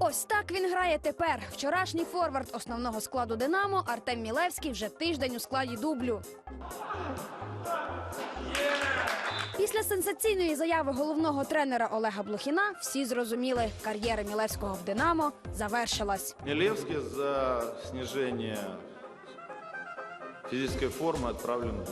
Ось так він грає тепер. Вчорашній форвард основного складу Динамо Артем Мілевський вже тиждень у складі дублю. Після сенсаційної заяви головного тренера Олега Блохіна всі зрозуміли, кар'єра Мілевського в Динамо завершилась. Милевский за снижение физической формы отправлен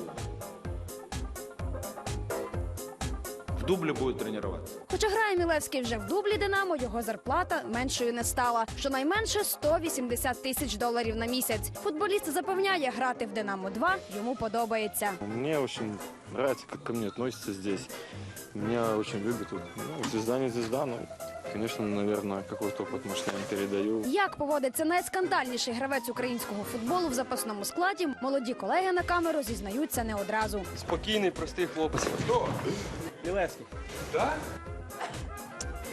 дубле будет тренироваться. Хоча грає Мілевський вже в дублі Динамо, його зарплата меншою не стала. Щонайменше 180 тисяч доларів на місяць. Футболіст запевняє, грати в Динамо 2 йому подобається. Мне очень нравится, как ко мне относятся здесь. Меня очень любят. тут. Ну, звезда не звезда, но, конечно, наверное, какой-то опыт, может, передаю. Як поводиться найскандальніший гравець українського футболу в запасному складі, молоді колеги на камеру зізнаються не одразу. Спокійний, простий хлопець. Хто? Мілевський.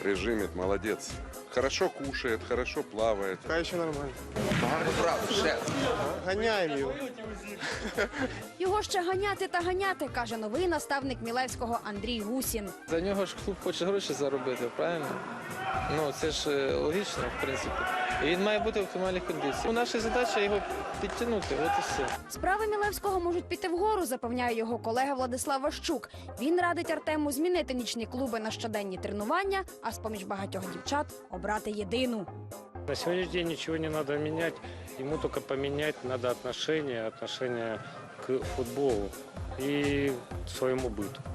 Режимит, молодец. Хорошо кушает, хорошо плавает. Пока еще нормально. Гоняем его. Його ще ганяти та ганяти, каже новий наставник Мілевського Андрій Гусін. За нього ж клуб хоче гроші заробити, правильно? Ну це ж е, логічно, в принципі. І він має бути в оптимальних кондиціях. Ну, наша задача його підтягнути, от і все. Справи Мілевського можуть піти вгору, запевняє його колега Владислав Ващук. Він радить Артему змінити нічні клуби на щоденні тренування, а з поміж багатьох дівчат обрати єдину. На сьогоднішній день нічого не треба міняти, йому тільки поміняти треба відношення, відношення к футболу і своєму быту.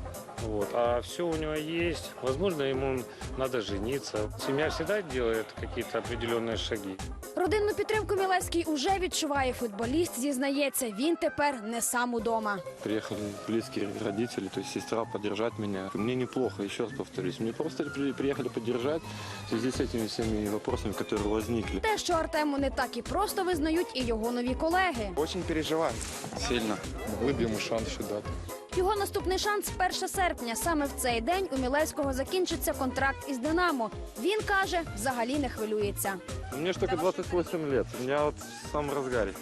Вот. А все у него есть. Возможно, ему надо жениться. Семья всегда делает какие-то определенные шаги. Родинну підтримку Мілевський уже відчуває. Футболіст зізнається, він тепер не сам удома. Приехали близкие родители, то есть сестра поддержать меня. Мне неплохо, еще раз повторюсь. Мне просто при- приехали поддержать в связи с этими всеми вопросами, которые возникли. Те, що Артему не так і просто визнають і його нові колеги. Очень переживаем. Сильно. Могли б йому шанс ще дати. Його наступний шанс 1 серпня. Саме в цей день у Мілевського закінчиться контракт із Динамо. Він каже, взагалі не хвилюється. Мне ж только 28 лет, я вот в самом разгаре.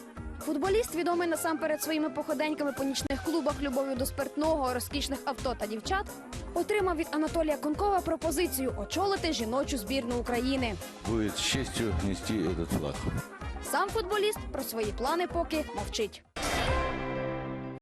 Футболіст відомий насамперед своїми походеньками по нічних клубах, любов'ю до спиртного, розкішних авто та дівчат. Отримав від Анатолія Конкова пропозицію очолити жіночу збірну України. будет с честью нести этот флаг. Сам футболіст про свої плани поки мовчить.